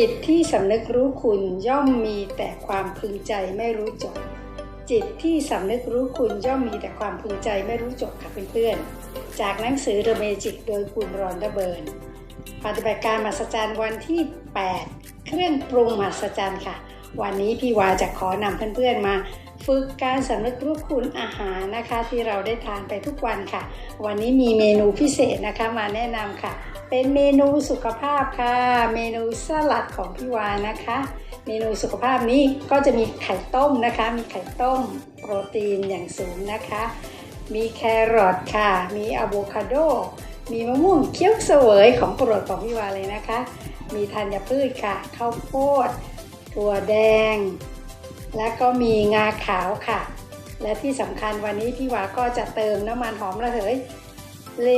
จิตที่สำนึกรู้คุณย่อมมีแต่ความพึงใจไม่รู้จบ จิตที่สำนึกรู้คุณย่อมมีแต่ความพึงใจไม่รู้จบค่ะเพื่อนๆ จากหนังสือ The Magic โดยคุณรอนเดเบิร์น ปฏิบัติการมหัศจรรย์วันที่ 8 เครื่องปรุงมหัศจรรย์ค่ะ วันนี้พี่วาจะขอนำเพื่อนๆมา ฝึกการสำนึกรู้คุณอาหารนะคะ ที่เราได้ทานไปทุกวันค่ะ วันนี้มีเมนูพิเศษนะคะมาแนะนำค่ะ เป็นเมนูสุขภาพค่ะ เมนูสลัดของพี่วานะคะ เมนูสุขภาพนี้ก็จะมีไข่ต้มนะคะ มีไข่ต้มโปรตีนอย่างสูงนะคะ มีแครอทค่ะ มีอะโวคาโด มีมะม่วงเคี้ยวเสวยของโปรดของพี่วาเลยนะคะ มีธัญพืชค่ะ ข้าวโพดถั่วแดง และก็มีงาขาวค่ะ และที่สำคัญวันนี้พี่วาก็จะเติมน้ำมันหอมระเหยเล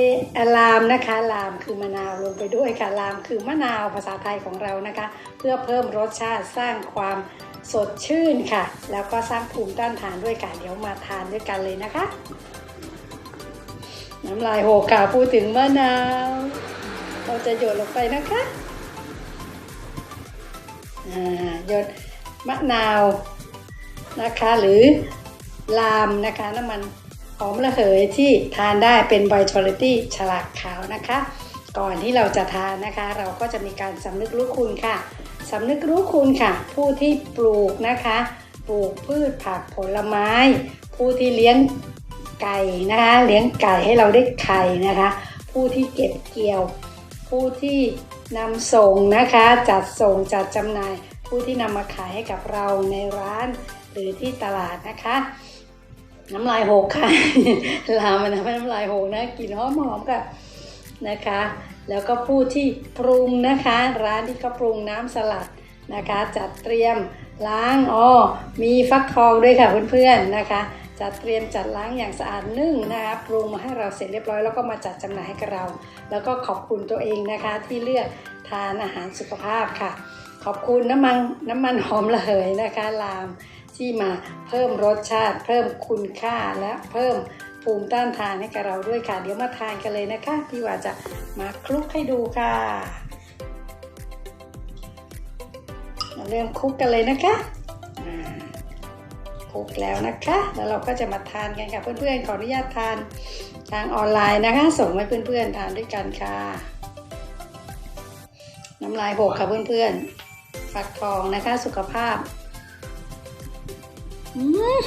ลามนะคะ ลามคือมะนาวลงไปด้วยค่ะ ลามคือมะนาวภาษาไทยของเรานะคะ เพื่อเพิ่มรสชาติสร้างความสดชื่นค่ะ แล้วก็สร้างภูมิต้านทานด้วยค่ะเดี๋ยวมาทานด้วยกันเลยนะคะ น้ำลายโหกค่ะพูดถึงมะนาว เราจะหยดลงไปนะคะ อ่าหยด มะนาวนะคะหรือลามนะคะน้ำมันหอมระเหยที่ทานได้เป็นไบทอลิตี้ฉลากขาวนะคะ ก่อนที่เราจะทานนะคะ เราก็จะมีการสำนึกรู้คุณค่ะสำนึกรู้คุณค่ะ ผู้ที่ปลูกนะคะ ปลูกพืชผักผลไม้ ผู้ที่เลี้ยงไก่นะคะ เลี้ยงไก่ให้เราได้ไข่นะคะ ผู้ที่เก็บเกี่ยว ผู้ที่นำส่งนะคะ จัดส่งจัดจำหน่าย ผู้ที่นำมาขายให้กับเราในร้านหรือที่ตลาดนะคะ น้ำลายหกค่ะลามันนะน้ำลายหกนะกลิ่นหอมหอมๆค่ะนะคะ แล้วก็ผู้ที่ปรุงนะคะ ร้านที่เขาปรุงน้ำสลัดนะคะ จัดเตรียมล้างอ๋อมีฟักทองด้วยค่ะเพื่อนๆนะคะ จัดเตรียมจัดล้างอย่างสะอาดนึ่งนะคะปรุงมาให้เราเสร็จเรียบร้อยแล้วก็มาจัดจำหน่ายให้กับเรา แล้วก็ขอบคุณตัวเองนะคะที่เลือกทานอาหารสุขภาพค่ะ ขอบคุณน้ำมันน้ำมันหอมระเหยนะคะลาม ที่มาเพิ่มรสชาติ เพิ่มคุณค่าและเพิ่มภูมิต้านทานให้กับเราด้วยค่ะ เดี๋ยวมาทานกันเลยนะคะพี่ว่าจะมาคลุกให้ดูค่ะ มาเริ่มคลุกกันเลยนะคะ คลุกแล้วนะคะ แล้วเราก็จะมาทานกันค่ะเพื่อนๆ ขออนุญาตทานทางออนไลน์นะคะ ส่งให้เพื่อนๆทานด้วยกันค่ะ น้ำลายหกค่ะเพื่อนๆฟักทองนะคะ สุขภาพ อืม